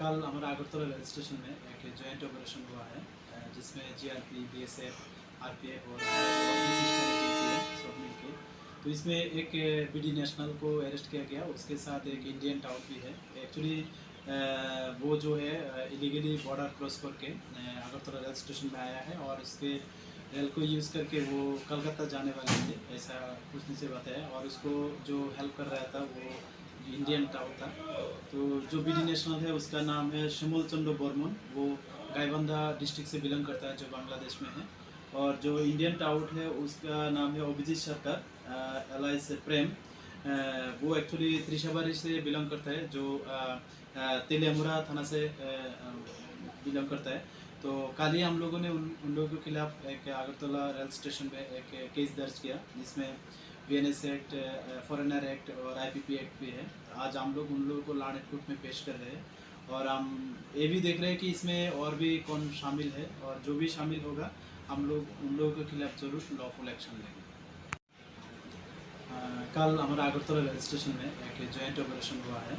कल हमारा Agartala rail station में एक जॉइंट ऑपरेशन हुआ है जिसमें जीआरपी बीएसएफ आरपीएफ और सिस्टर एजेंसी है, सब मिलके। तो इसमें एक बीडी नेशनल को अरेस्ट किया गया, उसके साथ एक इंडियन टाउट भी है। एक्चुअली वो जो है इलीगली बॉर्डर क्रॉस करके अगरतला रेल स्टेशन में आया है और उसके रेल को यूज़ करके वो कलकत्ता जाने वाले थे ऐसा पूछने से बताया और उसको जो हेल्प कर रहा था, वो इंडियन टाउट था तो जो बीडी नेशनल है उसका नाम है शिमुल चंडो बर्मन वो गायबंधा डिस्ट्रिक्ट से बिलोंग करता है जो बांग्लादेश में है। और जो इंडियन टाउट है उसका नाम है अभिजीत सरकार एलाइस प्रेम। वो एक्चुअली त्रिशाबारी से बिलोंग करता है जो तेलियामुरा थाना से बिलोंग करता है। तो कल ही हम लोगों ने उन उन लोगों के खिलाफ एक अगरतला रेल स्टेशन पे एक केस दर्ज किया जिसमें वीएनएस एक्ट फॉरेनर एक्ट और आईपीपी एक्ट भी है। आज हम लोग उन लोगों को लानेट कोर्ट में पेश कर रहे हैं और हम ये भी देख रहे हैं कि इसमें और भी कौन शामिल है और जो भी शामिल होगा, हम लोग उन लोगों के खिलाफ ज़रूर लॉफुल एक्शन लेंगे। कल हमारा अगरतला रेल स्टेशन में एक जॉइंट ऑपरेशन हुआ है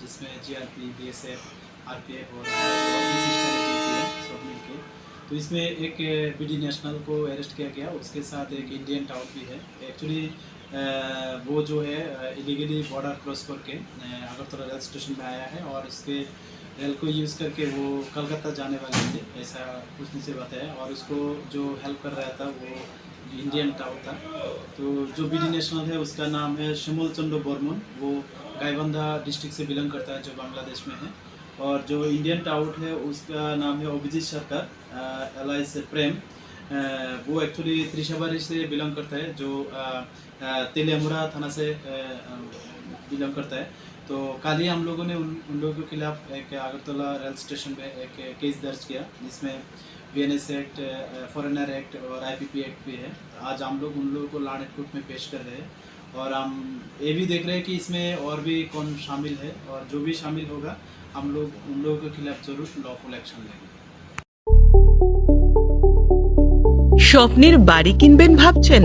जिसमें जीआरपी बीएसएफ आरपीएफ और सिस्टर एजेंसी है, सब मिलके। तो इसमें एक बीडी नेशनल को अरेस्ट किया गया, उसके साथ एक इंडियन टाउट भी है। एक्चुअली वो जो है इलीगली बॉर्डर क्रॉस करके अगरतला रेल स्टेशन में आया है और उसके रेल को यूज़ करके वो कलकत्ता जाने वाले थे, ऐसा पूछने से बताया। और उसको जो हेल्प कर रहा था, वो इंडियन टाउट था। तो जो बीडी नेशनल है, उसका नाम है शिमुल चंडो बर्मन। वो गायबंधा डिस्ट्रिक्ट से बिलोंग करता है, जो बांग्लादेश में है। और जो इंडियन टाउट है उसका नाम है अभिजीत सरकार एलाइस प्रेम अ, वो एक्चुअली त्रिशाबारी से बिलोंग करता है जो तेलियामुरा थाना से बिलोंग करता है. तो कल ही हम लोगों ने उन उन लोगों के खिलाफ एक अगरतला रेल स्टेशन पे एक केस दर्ज किया जिसमें वीएनएस एक्ट फॉरेनर एक्ट और आईपीपी एक्ट भी है. आज हम लोग उन लोगों को लानेट कोर्ट में पेश कर रहे हैं और हम ये भी देख रहे हैं कि इसमें और भी कौन शामिल है और जो भी शामिल होगा हम लोग उन लोगों के खिलाफ जरूर लॉफुल एक्शन लेंगे স্বপ্নের বাড়ি কিনবেন ভাবছেন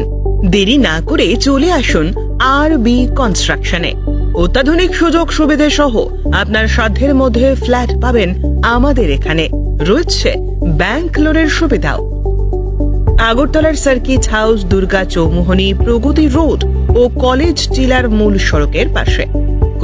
দেরি না করে চলে আসুন আর বি কনস্ট্রাকশনে অত্যাধুনিক সুযোগ সুবিধে সহ আপনার সাধ্যের মধ্যে ফ্ল্যাট পাবেন আমাদের এখানে রয়েছে ব্যাংক লোনের সুবিধাও আগরতলার circuit house Durga Chowmuhani Pragati road ও কলেজ টিলার মূল সড়কের পাশে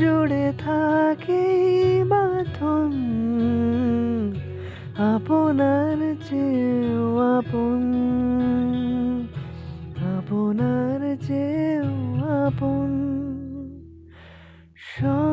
জুড়ে থাকে মাথন আপনার চেয়েও আপন আপনার চেয়েও আপন। সব